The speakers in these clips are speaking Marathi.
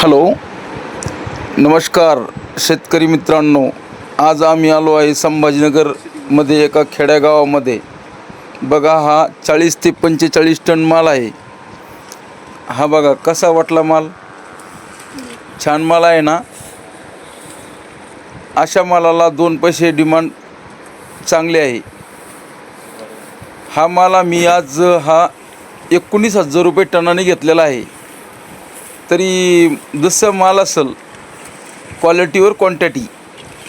हॅलो. नमस्कार शेतकरी मित्रांनो. आज आम्ही आलो आहे संभाजीनगरमध्ये एका खेड्यागावामध्ये. बघा हा चाळीस ते पंचेचाळीस टन माल आहे. हा बघा कसा वाटला माल? छान माल आहे ना? अशा मालाला दोन पैसे डिमांड चांगले आहे. हा माल आम्ही आज हा एकोणीस हजार रुपये टनाने घेतलेला आहे. तरी जसं माल असेल क्वालिटीवर क्वांटिटी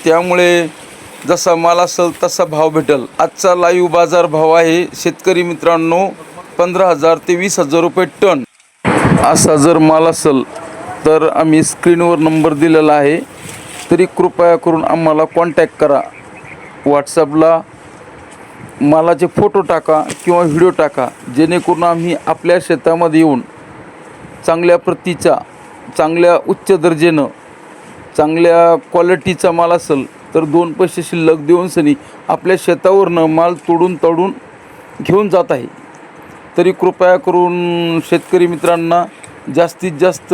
त्यामुळे जसा माल असेल तसा भाव भेटेल. आजचा लाईव्ह बाजार भाव आहे शेतकरी मित्रांनो पंधरा हजार ते वीस हजार रुपये टन. असा जर माल असेल तर आम्ही स्क्रीनवर नंबर दिलेला आहे. तरी कृपया करून आम्हाला कॉन्टॅक्ट करा. व्हॉट्सअपला मालाचे फोटो टाका किंवा व्हिडिओ टाका. जेणेकरून आम्ही आपल्या शेतामध्ये येऊन चांगल्या प्रतीचा चांगल्या उच्च दर्जेनं चांगल्या क्वालिटीचा माल असेल तर दोन पैसे शिल्लक देऊन सनी आपल्या शेतावरनं माल तोडून तोडून घेऊन जात आहे. तरी कृपया करून शेतकरी मित्रांना जास्तीत जास्त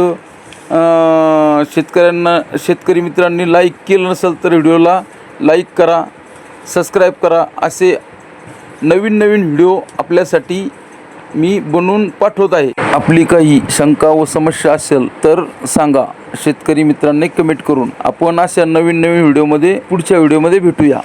शेतकऱ्यांना शेतकरी मित्रांनी लाईक केलं नसेल तर व्हिडिओला लाईक करा सबस्क्राईब करा. असे नवीन नवीन व्हिडिओ आपल्यासाठी मी बनवून पाठवत आहे. आपली काही शंका व समस्या असेल तर सांगा. शेतकरी मित्रांनी कमेंट करून आपण अशा नवीन नवीन व्हिडिओमध्ये पुढच्या व्हिडिओमध्ये भेटूया.